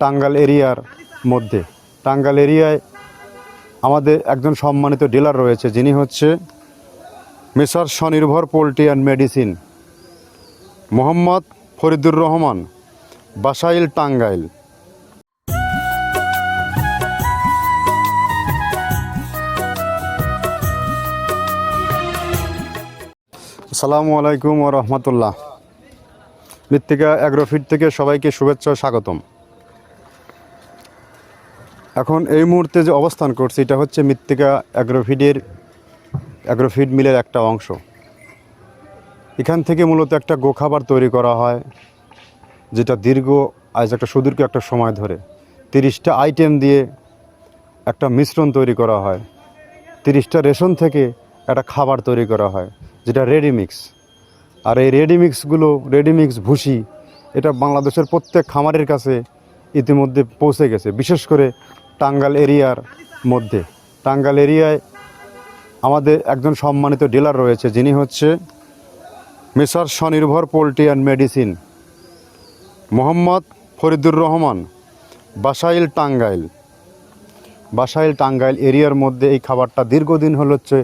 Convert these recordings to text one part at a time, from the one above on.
টাঙ্গাল এরিয়ার মধ্যে। টাঙ্গাল এরিয়ায় আমাদের একজন সম্মানিত ডিলার রয়েছে, যিনি হচ্ছে messrs Swanirbhar poultry and medicine Mohammad Faridur Rahman, Basail Tangail. আসসালামু আলাইকুম ও রহমতুল্লাহ। মৃত্তিকা অ্যাগ্রোফিট থেকে সবাইকে শুভেচ্ছা স্বাগতম। এখন এই মুহূর্তে যে অবস্থান করছি, এটা হচ্ছে মৃত্তিকা অ্যাগ্রোফিডের, অ্যাগ্রোফিড মিলের একটা অংশ। এখান থেকে মূলত একটা গোখাবার তৈরি করা হয়, যেটা দীর্ঘ, আজ একটা সুদীর্ঘ একটা সময় ধরে। তিরিশটা আইটেম দিয়ে একটা মিশ্রণ তৈরি করা হয়। তিরিশটা রেশন থেকে একটা খাবার তৈরি করা হয়, যেটা রেডিমিক্স। আর এই রেডিমিক্সগুলো, রেডিমিক্স ভুসি, এটা বাংলাদেশের প্রত্যেক খামারের কাছে ইতিমধ্যে পৌঁছে গেছে। বিশেষ করে টাঙ্গাল এরিয়ার মধ্যে। টাঙ্গাল এরিয়ায় আমাদের একজন সম্মানিত ডিলার রয়েছে, যিনি হচ্ছে messrs Swanirbhar poultry and medicine Mohammad Faridur Rahman, Basail Tangail. Basail Tangail এরিয়ার মধ্যে এই খাবারটা দীর্ঘদিন হল হচ্ছে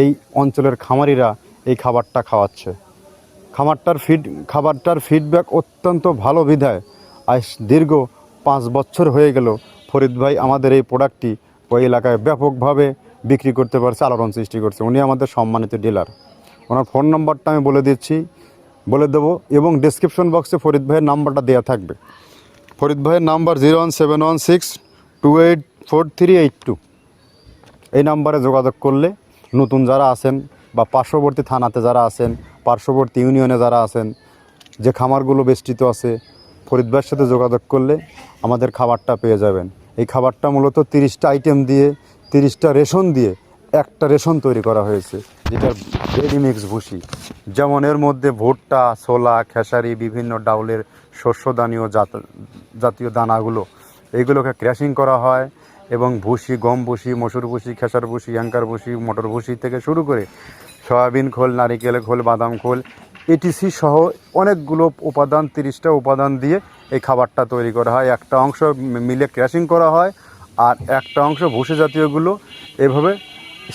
এই অঞ্চলের খামারিরা এই খাবারটা খাওয়াচ্ছে। খামারটার ফিড খাবারটার ফিডব্যাক অত্যন্ত ভালো বিধায় আজ দীর্ঘ পাঁচ বছর হয়ে গেল ফরিদ ভাই আমাদের এই প্রোডাক্টটি ওই এলাকায় ব্যাপকভাবে বিক্রি করতে পারছে, আলোড়ন সৃষ্টি করছে। উনি আমাদের সম্মানিত ডিলার ওনার ফোন নম্বরটা আমি বলে দিচ্ছি, বলে দেবো এবং ডিসক্রিপশন বক্সে ফরিদ ভাইয়ের নাম্বারটা দেওয়া থাকবে। ফরিদ ভাইয়ের number zero one seven one six two eight four three eight two এই নাম্বারে যোগাযোগ করলে নতুন যারা আছেন বা পার্শ্ববর্তী থানাতে যারা আছেন, পার্শ্ববর্তী ইউনিয়নে যারা আছেন, যে খামারগুলো বেষ্টিত আছে, ফরিদ ভাইয়ের সাথে যোগাযোগ করলে আমাদের খাবারটা পেয়ে যাবেন। এই খাবারটা মূলত তিরিশটা আইটেম দিয়ে, তিরিশটা রেশন দিয়ে একটা রেশন তৈরি করা হয়েছে যেটা রেডিমিক্স ভুসি। যেমন এর মধ্যে ভুট্টা, ছোলা, খেসারি, বিভিন্ন ডাউলের শস্যদানীয় জাত, জাতীয় দানাগুলো এইগুলোকে ক্র্যাশিং করা হয় এবং ভুসি, গম ভুসি, মসুর ভুসি, খেসার ভুসি, অ্যাঙ্কার ভুসি, মটর ভুসি থেকে শুরু করে সয়াবিন খোল, নারিকেল খোল, বাদাম খোল এটিসি সহ অনেকগুলো উপাদান, তিরিশটা উপাদান দিয়ে এই খাবারটা তৈরি করা হয়। একটা অংশ মিলে ক্র্যাশিং করা হয় আর একটা অংশ ভুসি জাতীয়গুলো এভাবে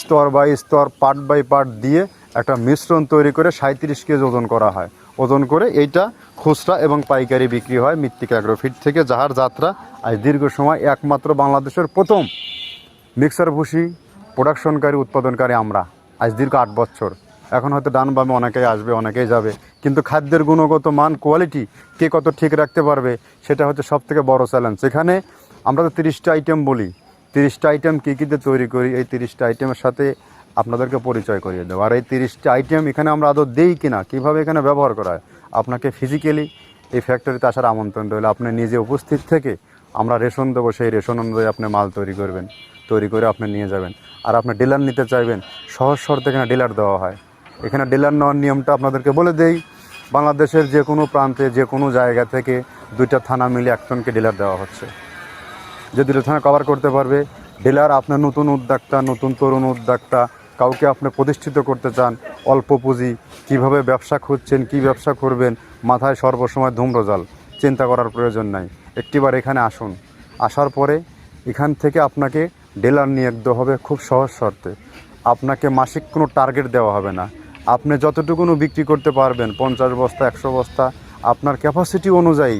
স্তর বাই স্তর, পার্ট বাই পার্ট দিয়ে একটা মিশ্রণ তৈরি করে সাঁত্রিশ কেজি ওজন করা হয়। ওজন করে এইটা খুচরা এবং পাইকারি বিক্রি হয় মৃত্তিকা অ্যাগ্রোফিট থেকে, যাহার যাত্রা আজ দীর্ঘ সময় একমাত্র বাংলাদেশের প্রথম মিক্সার ভুসি প্রোডাকশনকারী, উৎপাদনকারী আমরা, আজ দীর্ঘ আট বছর। এখন হয়তো ডান বামে অনেকেই আসবে, অনেকেই যাবে। কিন্তু খাদ্যের গুণগত মান কোয়ালিটি কে কত ঠিক রাখতে পারবে, সেটা হচ্ছে সব থেকে বড়ো চ্যালেঞ্জ সেখানে আমরা তো তিরিশটা আইটেম বলি। তিরিশটা আইটেম কী কীতে তৈরি করি? এই তিরিশটা আইটেমের সাথে আপনাদেরকে পরিচয় করিয়ে দেবো। আর এই তিরিশটা আইটেম এখানে আমরা আদৌ দেই কিনা, কীভাবে এখানে ব্যবহার করা হয়, আপনাকে ফিজিক্যালি এই ফ্যাক্টরিতে আসার আমন্ত্রণ রইল। আপনি নিজে উপস্থিত থেকে আমরা রেশন দেবো, সেই রেশন অনুযায়ী আপনি মাল তৈরি করবেন, তৈরি করে আপনি নিয়ে যাবেন। আর আপনি ডিলার নিতে চাইবেন, সহজ শর্তে এখানে ডিলার দেওয়া হয়। এখানে ডিলার নেওয়ার নিয়মটা আপনাদেরকে বলে দেই। বাংলাদেশের যে কোনো প্রান্তে যে কোনো জায়গা থেকে দুইটা থানা মিলে একজনকে ডিলার দেওয়া হচ্ছে। যে দুটো থানা কভার করতে পারবে, ডিলার আপনার নতুন উদ্যোক্তা, নতুন তরুণ উদ্যোক্তা, কাউকে আপনি প্রতিষ্ঠিত করতে চান, অল্প পুঁজি, কীভাবে ব্যবসা খুঁজছেন, কী ব্যবসা করবেন, মাথায় সর্বসময় ধূম্রজাল, চিন্তা করার প্রয়োজন নাই। একটিবার এখানে আসুন। আসার পরে এখান থেকে আপনাকে ডিলার নিয়োগ হবে খুব সহজ শর্তে। আপনাকে মাসিক কোনো টার্গেট দেওয়া হবে না। আপনি যতটুকুনো বিক্রি করতে পারবেন, পঞ্চাশ বস্তা, একশো বস্তা, আপনার ক্যাপাসিটি অনুযায়ী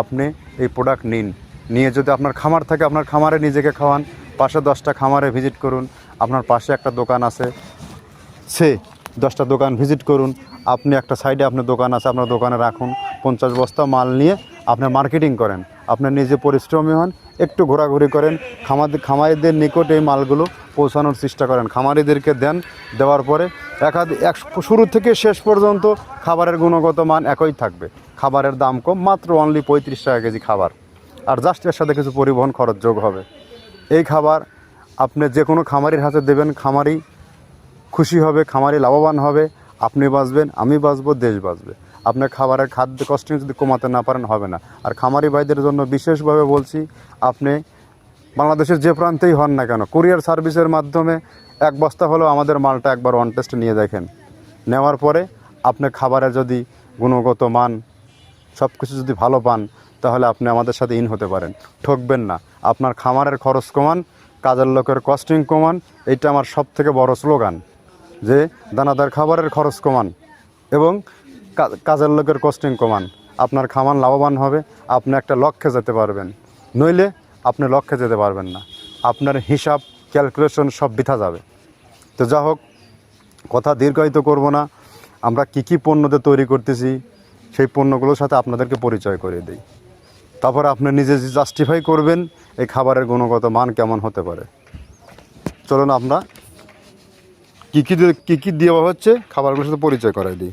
আপনি এই প্রোডাক্ট নিন। নিয়ে যদি আপনার খামার থাকে, আপনার খামারে নিজেকে খাওয়ান, পাশে দশটা খামারে ভিজিট করুন, আপনার পাশে একটা দোকান আছে, সে দশটা দোকান ভিজিট করুন, আপনি একটা সাইডে আপনার দোকান আছে, আপনার দোকানে রাখুন, পঞ্চাশ বস্তা মাল নিয়ে আপনি মার্কেটিং করেন। আপনি নিজে পরিশ্রমী হন, একটু ঘোরাঘুরি করেন, খামার খামারিদের নিকট এই মালগুলো পৌঁছানোর চেষ্টা করেন। খামারিদেরকে দেন, দেওয়ার পরে একাধ এক শুরু থেকে শেষ পর্যন্ত খাবারের গুণগত মান একই থাকবে। খাবারের দাম কম, মাত্র অনলি পঁয়ত্রিশ টাকা কেজি খাবার। আর জাস্ট এর সাথে কিছু পরিবহন খরচ যোগ হবে। এই খাবার আপনি যে কোনো খামারির হাতে দেবেন, খামারি খুশি হবে, খামারি লাভবান হবে। আপনি বাঁচবেন, আমি বাঁচবো, দেশ বাঁচবে। আপনার খাবারের খাদ্য কস্টিং যদি কমাতে না পারেন, হবে না। আর খামারি ভাইদের জন্য বিশেষভাবে বলছি, আপনি বাংলাদেশের যে প্রান্তেই হন না কেন, কুরিয়ার সার্ভিসের মাধ্যমে এক বস্তা হলেও আমাদের মালটা একবার ওয়ান টেস্ট নিয়ে দেখেন। নেওয়ার পরে আপনি খাবারে যদি গুণগত মান সব কিছু যদি ভালো পান, তাহলে আপনি আমাদের সাথে ইন হতে পারেন। ঠকবেন না। আপনার খামারের খরচ কমান, কাজের লোকের কস্টিং কমান, এইটা আমার সব থেকে বড় স্লোগান, যে দানাদার খাবারের খরচ কমান এবং কাজের লোকের কস্টিং কমান। আপনার খামান লাভবান হবে, আপনি একটা লক্ষ্যে যেতে পারবেন। নইলে আপনি লক্ষ্যে যেতে পারবেন না। আপনার হিসাব ক্যালকুলেশন সব বৃথা যাবে। তো যা হোক, কথা দীর্ঘায়িত করব না। আমরা কি কি পণ্যতে তৈরি করতেছি, সেই পণ্যগুলোর সাথে আপনাদেরকে পরিচয় করে দিই। তারপরে আপনি নিজে জাস্টিফাই করবেন, এই খাবারের গুণগত মান কেমন হতে পারে। চলুন আমরা কী কী কী কী দেওয়া হচ্ছে, খাবারগুলোর সাথে পরিচয় করাই দিই।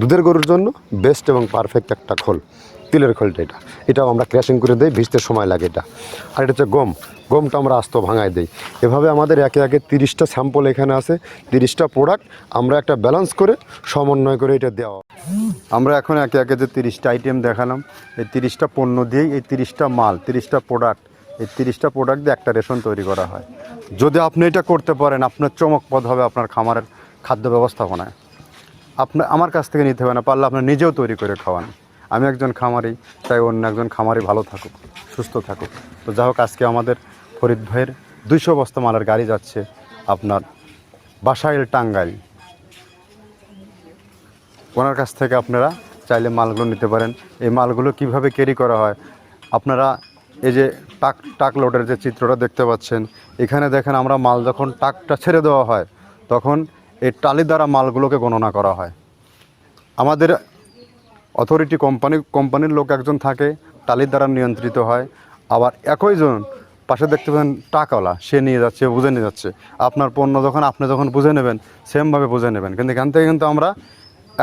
দুধের গরুর জন্য বেস্ট এবং পারফেক্ট একটা খোল, তিলের খোলটা এটা। এটাও আমরা ক্র্যাশিং করে দিই, ভিজতে সময় লাগে এটা। আর এটা হচ্ছে গম, গমটা আমরা আস্ত ভাঙায় দিই। এভাবে আমাদের একে একে তিরিশটা স্যাম্পল এখানে আছে, তিরিশটা প্রোডাক্ট আমরা একটা ব্যালেন্স করে সমন্বয় করে এটা দেওয়া। আমরা এখন একে একে যে তিরিশটা আইটেম দেখালাম, এই তিরিশটা পণ্য দিয়েই এই তিরিশটা মাল, তিরিশটা প্রোডাক্ট এই তিরিশটা প্রোডাক্ট দিয়ে একটা রেশন তৈরি করা হয়। যদি আপনি এটা করতে পারেন, আপনার চমকপদ হবে আপনার খামারের খাদ্য ব্যবস্থাপনায়। আপনার আমার কাছ থেকে নিতে হবে না, পারলে আপনার নিজেও তৈরি করে খাওয়ান। আমি একজন খামারি, তাই অন্য একজন খামারি ভালো থাকুক, সুস্থ থাকুক। তো যাই হোক, আজকে আমাদের ফরিদ ভাইয়ের দুইশো বস্তা মালের গাড়ি যাচ্ছে আপনার বাসাইল টাঙ্গাইল। ওনার কাছ থেকে আপনারা চাইলে মালগুলো নিতে পারেন। এই মালগুলো কীভাবে ক্যারি করা হয়? আপনারা এই যে টাক টাক লোডের যে চিত্রটা দেখতে পাচ্ছেন, এখানে দেখেন আমরা মাল যখন টাকটা ছেড়ে দেওয়া হয়, তখন এই টালি দ্বারা মালগুলোকে গণনা করা হয়। আমাদের অথরিটি কোম্পানি, কোম্পানির লোক একজন থাকে টালির দ্বারা নিয়ন্ত্রিত হয়। আবার একই জন, পাশে দেখতে পাবেন টাকাওয়ালা, সে নিয়ে যাচ্ছে, বুঝে নিয়ে যাচ্ছে। আপনার পণ্য যখন, আপনি যখন বুঝে নেবেন, সেমভাবে বুঝে নেবেন। কিন্তু এখান থেকে কিন্তু আমরা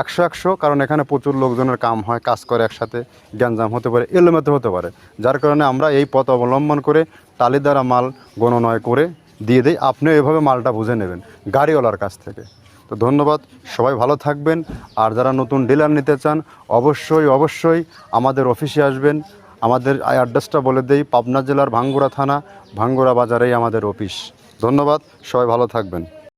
একশো একশো, কারণ এখানে প্রচুর লোকজনের কাম হয়, কাজ করে একসাথে, গ্যাঞ্জাম হতে পারে এলোমেতো হতে পারে। যার কারণে আমরা এই পথ অবলম্বন করে টালির দ্বারা মাল গণনয় করে দিয়ে দেয় আপনিও এভাবে মালটা বুঝে নেবেন গাড়িওয়ালার কাছ থেকে। তো ধন্যবাদ, সবাই ভালো থাকবেন। আর যারা নতুন ডিলার নিতে চান, অবশ্যই অবশ্যই আমাদের অফিসে আসবেন। আমাদের অ্যাড্রেসটা বলে দেই, পাবনা জেলার ভাঙ্গুড়া থানা, ভাঙ্গুড়া বাজারেই আমাদের অফিস। ধন্যবাদ, সবাই ভালো থাকবেন।